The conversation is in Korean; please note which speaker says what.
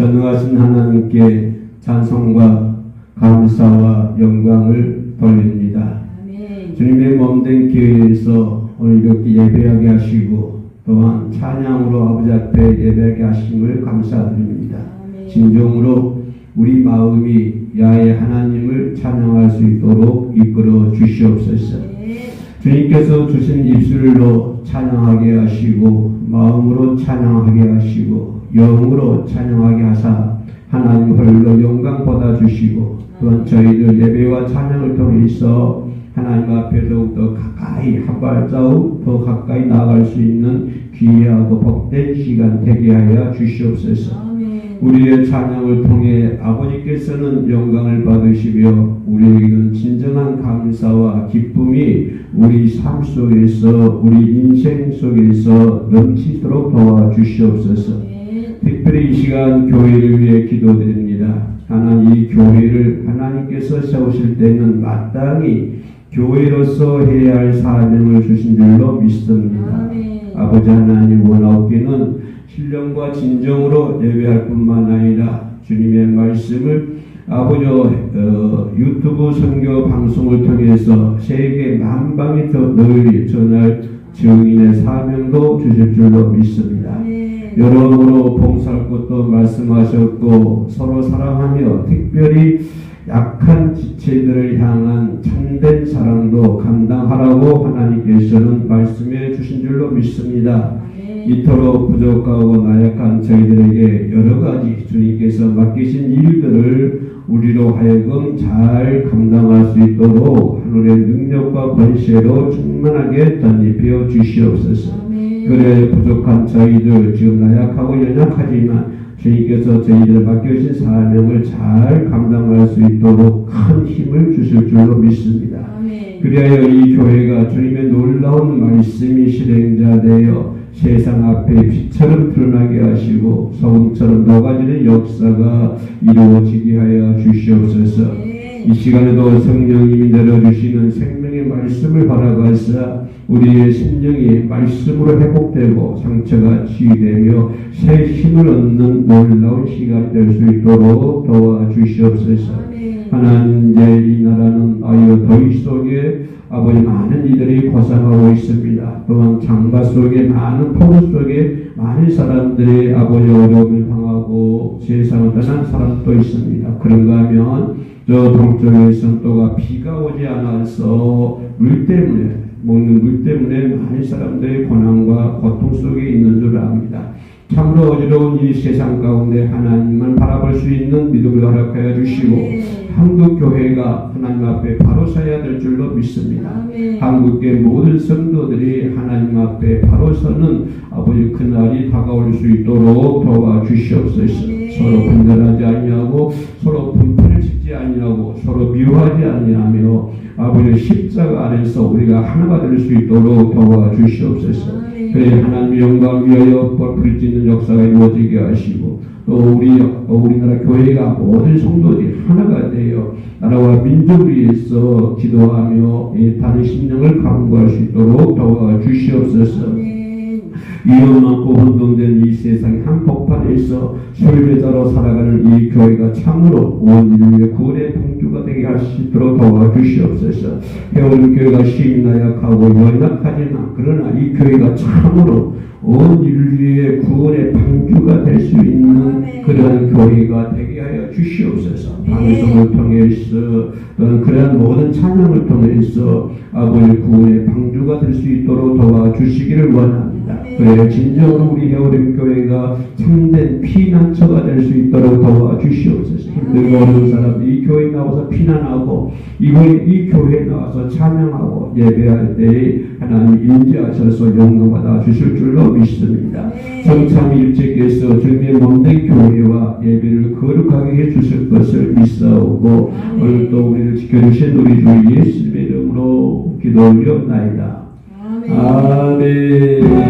Speaker 1: 전능하신 하나님께 찬송과 감사와 영광을 돌립니다.
Speaker 2: 아멘.
Speaker 1: 주님의 몸된 교회에서 오늘 이렇게 예배하게 하시고 또한 찬양으로 아버지 앞에 예배하게 하심을 감사드립니다.
Speaker 2: 아멘.
Speaker 1: 진정으로 우리 마음이 야의 하나님을 찬양할 수 있도록 이끌어 주시옵소서.
Speaker 2: 네.
Speaker 1: 주님께서 주신 입술로 찬양하게 하시고 마음으로 찬양하게 하시고 영으로 찬양하게 하사 하나님 홀로 영광 받아 주시고 또한 저희들 예배와 찬양을 통해서 하나님 앞에 더욱더 가까이 한 발자국 더 가까이 나아갈 수 있는 귀하고 복된 시간 되게 하여 주시옵소서. 우리의 찬양을 통해 아버지께서는 영광을 받으시며 우리에게는 진정한 감사와 기쁨이 우리 삶 속에서 우리 인생 속에서 넘치도록 도와주시옵소서.
Speaker 2: 네.
Speaker 1: 특별히 이 시간 교회를 위해 기도드립니다. 하나님 이 교회를 하나님께서 세우실 때는 마땅히 교회로서 해야 할 사명을 주신 줄로 믿습니다.
Speaker 2: 아멘.
Speaker 1: 아버지 하나님 원하옵기는 신령과 진정으로 예배할 뿐만 아니라 주님의 말씀을 아버지 어, 유튜브 선교 방송을 통해서 세계 만방에 더 널리 전할 증인의 사명도 주실 줄로 믿습니다.
Speaker 2: 아멘.
Speaker 1: 여러모로 봉사할 것도 말씀하셨고 서로 사랑하며 특별히 약한 지체들을 향한 참된 사랑도 감당하라고 하나님께서는 말씀해 주신 줄로 믿습니다. 이토록 부족하고 나약한 저희들에게 여러 가지 주님께서 맡기신 일들을 우리로 하여금 잘 감당할 수 있도록 하늘의 능력과 권세로 충만하게 덧입혀 주시옵소서. 그래 부족한 저희들 지금 나약하고 연약하지만 주님께서 저희들을 맡겨주신 사명을 잘 감당할 수 있도록 큰 힘을 주실 줄로 믿습니다.
Speaker 2: 아멘.
Speaker 1: 그리하여 이 교회가 주님의 놀라운 말씀이 실행자 되어 세상 앞에 빛처럼 드러나게 하시고 소금처럼 녹아지는 역사가 이루어지게 하여 주시옵소서.
Speaker 2: 네.
Speaker 1: 이 시간에도 성령님이 내려주시는 생명의 말씀을 바라가사 우리의 심령이 말씀으로 회복되고 상처가 치유되며 새 힘을 얻는 놀라운 시간이 될수 있도록 도와주시옵소서.
Speaker 2: 아멘.
Speaker 1: 하나님 이제 이 나라는 아유 더위 속에 아버지 많은 이들이 고생하고 있습니다. 또한 장마 속에 많은 폭우 속에 많은 사람들이 아버지 어려움을 당하고 세상을 떠난 사람도 있습니다. 그런가 하면 저 동쪽에서는 또가 비가 오지 않아서 물 때문에 먹는 물 때문에 많은 사람들이 고난과 고통 속에 있는 줄 압니다. 참으로 어지러운 이 세상 가운데 하나님만 바라볼 수 있는 믿음을 허락하여 주시고
Speaker 2: 아멘.
Speaker 1: 한국 교회가 하나님 앞에 바로 서야 될 줄로 믿습니다.
Speaker 2: 아멘.
Speaker 1: 한국의 모든 성도들이 하나님 앞에 바로 서는 아버지 그날이 다가올 수 있도록 도와주시옵소서.
Speaker 2: 네.
Speaker 1: 서로 분별하지 아니하고 서로 분편을 짓지 아니하고 서로 미워하지 아니하며 아버지 십자가 안에서 우리가 하나가 될 수 있도록 도와주시옵소서. 그래 하나님의 영광 위하여 부르짖는 역사가 이루어지게 하시고 또 우리 어, 우리나라 교회가 모든 성도들이 하나가 되어 나라와 민족을 위해서 기도하며 애타는 심령을 강구할 수 있도록 도와 주시옵소서. 위험 많고 혼돈된 이 세상 한복판에서 설배자로 살아가는 이 교회가 참으로 온 인류의 구원의 방주가 되게 하시도록 도와주시옵소서. 해오는 교회가 나약하고 연약하지만 그러나 이 교회가 참으로 온 인류의 구원의 방주가 될 수 있는. 그러한 교회가 되게 하여 주시옵소서.
Speaker 2: 네.
Speaker 1: 방송을 통해서 또는 그러한 모든 찬양을 통해서 아버지 구원의 방주가 될 수 있도록 도와주시기를 원합니다.
Speaker 2: 네.
Speaker 1: 진정으로 우리 해오림 교회가 참된 피난처가 될 수 있도록 도와주시옵소서. 힘들고 어려운 사람 이 교회 나와서 피난하고 이 교회 이 교회에 나와서 찬양하고 예배할 때 하나님 인지하셔서 영광 받아 주실 줄로 믿습니다.
Speaker 2: 네.
Speaker 1: 성참 일체께서 주님의 몸된 교회와 예배를 거룩하게 해 주실 것을 믿사오고
Speaker 2: 아멘.
Speaker 1: 오늘 또 우리를 지켜주신 우리 주 예수님의 이름으로 기도 올려나이다.
Speaker 2: 아멘.
Speaker 1: 아멘.